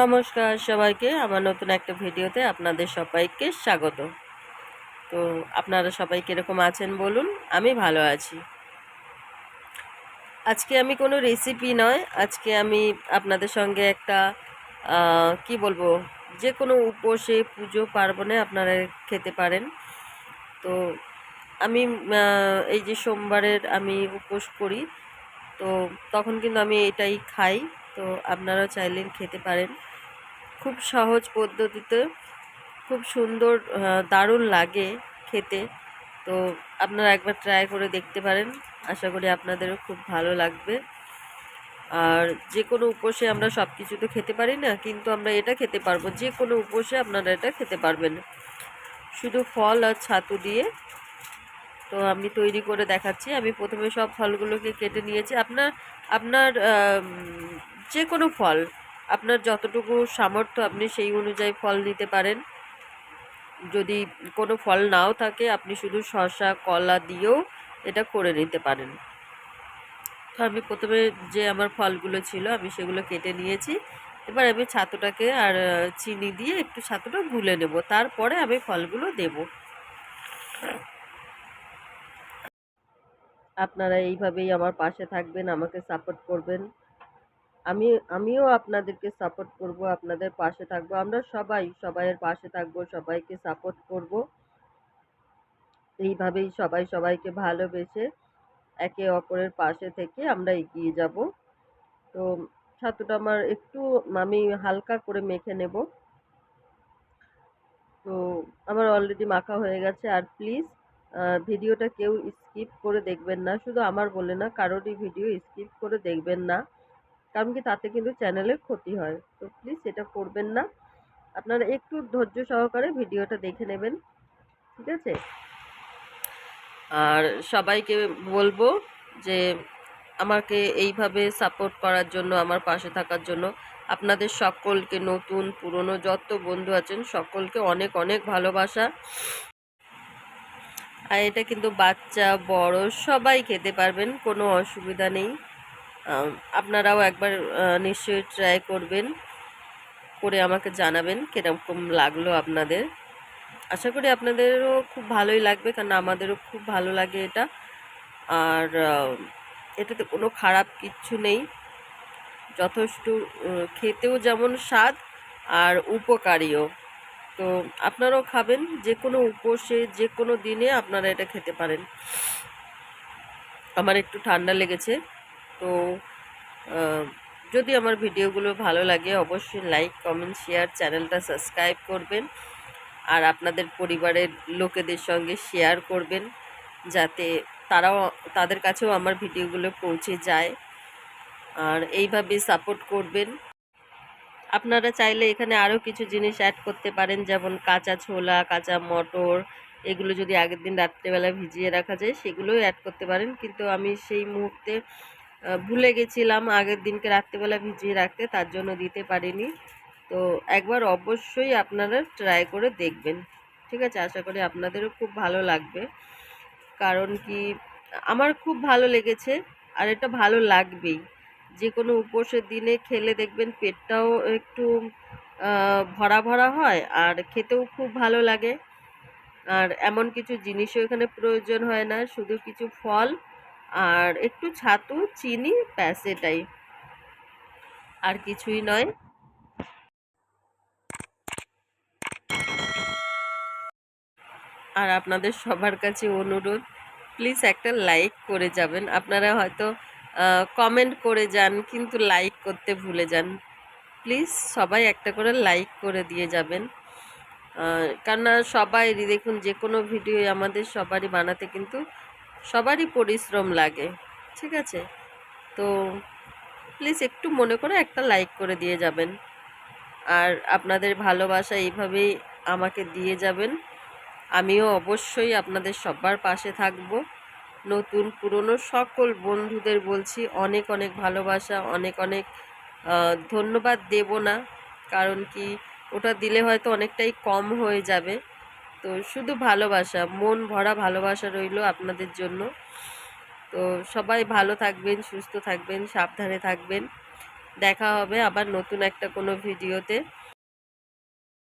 নমস্কার সবাইকে, আমার নতুন একটা ভিডিওতে আপনাদের সবাইকে স্বাগত। তো আপনারা সবাই কীরকম আছেন বলুন, আমি ভালো আছি। আজকে আমি কোনো রেসিপি নয়, আজকে আমি আপনাদের সঙ্গে একটা কি বলব, যে কোনো উপোসে পুজো পার্বণে আপনারা খেতে পারেন। তো আমি এই যে সোমবারের আমি উপোস করি, তো তখন কিন্তু আমি এটাই খাই। তো আপনারা চাইলে খেতে পারেন। খুব সহজ পদ্ধতিতে, খুব সুন্দর দারুণ লাগে খেতে। তো আপনারা একবার ট্রাই করে দেখতে পারেন। আশা করি আপনাদেরও খুব ভালো লাগবে। আর যে কোনো উপোসে আমরা সব কিছু তো খেতে পারি না, কিন্তু আমরা এটা খেতে পারব। যে কোনো উপোসে আপনারা এটা খেতে পারবেন। শুধু ফল আর ছাতু দিয়ে। তো আমি তৈরি করে দেখাচ্ছি। আমি প্রথমে সব ফলগুলোকে কেটে নিয়েছি। আপনার আপনার যে কোনো ফল, আপনার যতটুকু সামর্থ্য আপনি সেই অনুযায়ী ফল নিতে পারেন। যদি কোনো ফল নাও থাকে, আপনি শুধু শসা, কলা দিয়েও এটা করে নিতে পারেন। তো আমি প্রথমে যে আমার ফলগুলো ছিল, আমি সেগুলো কেটে নিয়েছি। এবার আমি ছাতুটাকে আর চিনি দিয়ে একটু ছাতুটা গুলে নেব। তারপরে আমি ফলগুলো দেবো। আপনারা এইভাবেই আমার পাশে থাকবেন, আমাকে সাপোর্ট করবেন। আমি, আমিও আপনাদেরকে সাপোর্ট করব, আপনাদের পাশে থাকব। আমরা সবাই সবাইয়ের পাশে থাকব, সবাইকে সাপোর্ট করব। এইভাবেই সবাই সবাইকে ভালোবেসে একে অপরের পাশে থেকে আমরা এগিয়ে যাব। তো ছাতুটা আমার একটু, আমি হালকা করে মেখে নেব। তো আমার অলরেডি মাখা হয়ে গেছে। আর প্লিজ ভিডিওটা কেউ স্কিপ করে দেখবেন না। শুধু আমার বলে না, কারোরই ভিডিও স্কিপ করে দেখবেন না। কারণ কি তাতে কিন্তু চ্যানেলের ক্ষতি হয়। তো প্লিজ এটা করবেন না। আপনারা একটু ধৈর্য সহকারে ভিডিওটা দেখে নেবেন। ঠিক আছে? আর সবাইকে বলব যে আমাকে এইভাবে সাপোর্ট করার জন্য, আমার পাশে থাকার জন্য, আপনাদের সকলকে, নতুন, পুরনো যত বন্ধু আছেন, সকলকে অনেক অনেক ভালোবাসা। আর এটা কিন্তু বাচ্চা, বড়, সবাই খেতে পারবেন, কোনো অসুবিধা নেই। আপনারাও একবার নিশ্চয়ই ট্রাই করবেন, করে আমাকে জানাবেন কীরকম লাগল আপনাদের। আশা করি আপনাদেরও খুব ভালোই লাগবে, কারণ আমাদেরও খুব ভালো লাগে এটা। আর এটাতে কোনো খারাপ কিচ্ছু নেই। যথেষ্ট খেতেও যেমন স্বাদ আর উপকারীও। তো আপনারাও খাবেন যে কোনো উপোসে যে কোনো দিনে আপনারা এটা খেতে পারেন। আমার একটু ঠান্ডা লেগেছে। তো যদি আমার ভিডিওগুলো ভালো লাগে অবশ্যই লাইক কমেন্ট শেয়ার চ্যানেলটা সাবস্ক্রাইব করবেন। আর আপনাদের পরিবারের লোকেদের সঙ্গে শেয়ার করবেন, যাতে তারাও, তাদের কাছেও আমার ভিডিওগুলো পৌঁছে যায়। আর এইভাবে সাপোর্ট করবেন। আপনারা চাইলে এখানে আরও কিছু জিনিস অ্যাড করতে পারেন, যেমন কাঁচা ছোলা, কাঁচা মটর, এগুলো যদি আগের দিন রাত্রেবেলা ভিজিয়ে রাখা যায়, সেগুলোও অ্যাড করতে পারেন। কিন্তু আমি সেই মুহূর্তে ভুলে গেছিলাম আগের দিনকে রাত্রেবেলা ভিজিয়ে রাখতে, তার জন্য দিতে পারিনি। তো একবার অবশ্যই আপনারা ট্রাই করে দেখবেন। ঠিক আছে? আশা করি আপনাদেরও খুব ভালো লাগবে। কারণ কি, আমার খুব ভালো লেগেছে আর এটা ভালো লাগবেই। যে কোনো উপোসের দিনে খেলে দেখবেন পেটটাও একটু ভরা ভরা হয় আর খেতেও খুব ভালো লাগে। আর এমন কিছু জিনিসও এখানে প্রয়োজন হয় না। শুধু কিছু ফল আর একটু ছাতু, চিনি ব্যাস এটাই আর কিছুই নয়। আর আপনাদের সবার কাছে অনুরোধ প্লিজ একটা লাইক করে যাবেন। আপনারা হয়তো কমেন্ট করে যান, কিন্তু লাইক করতে ভুলে যান। প্লিজ সবাই একটা করে লাইক করে দিয়ে যাবেন। কেননা সবাই, দেখুন, যে কোনো ভিডিও আমাদের সবারই বানাতে কিন্তু সবারই পরিশ্রম লাগে, ঠিক আছে? তো প্লিজ একটু মনে করে একটা লাইক করে দিয়ে যাবেন। আর আপনাদের ভালোবাসা এইভাবেই আমাকে দিয়ে যাবেন। আমিও অবশ্যই আপনাদের সবার পাশে থাকব। নতুন, পুরনো সকল বন্ধুদের বলছি, অনেক অনেক ভালোবাসা, অনেক অনেক ধন্যবাদ দেব না। কারণ কি, ওটা দিলে হয়তো অনেকটাই কম হয়ে যাবে। তো শুধু ভালোবাসা, মন ভরা ভালোবাসা রইল আপনাদের জন্য। তো সবাই ভালো থাকবেন, সুস্থ থাকবেন, সাবধানে থাকবেন। দেখা হবে আবার নতুন একটা কোনো ভিডিওতে।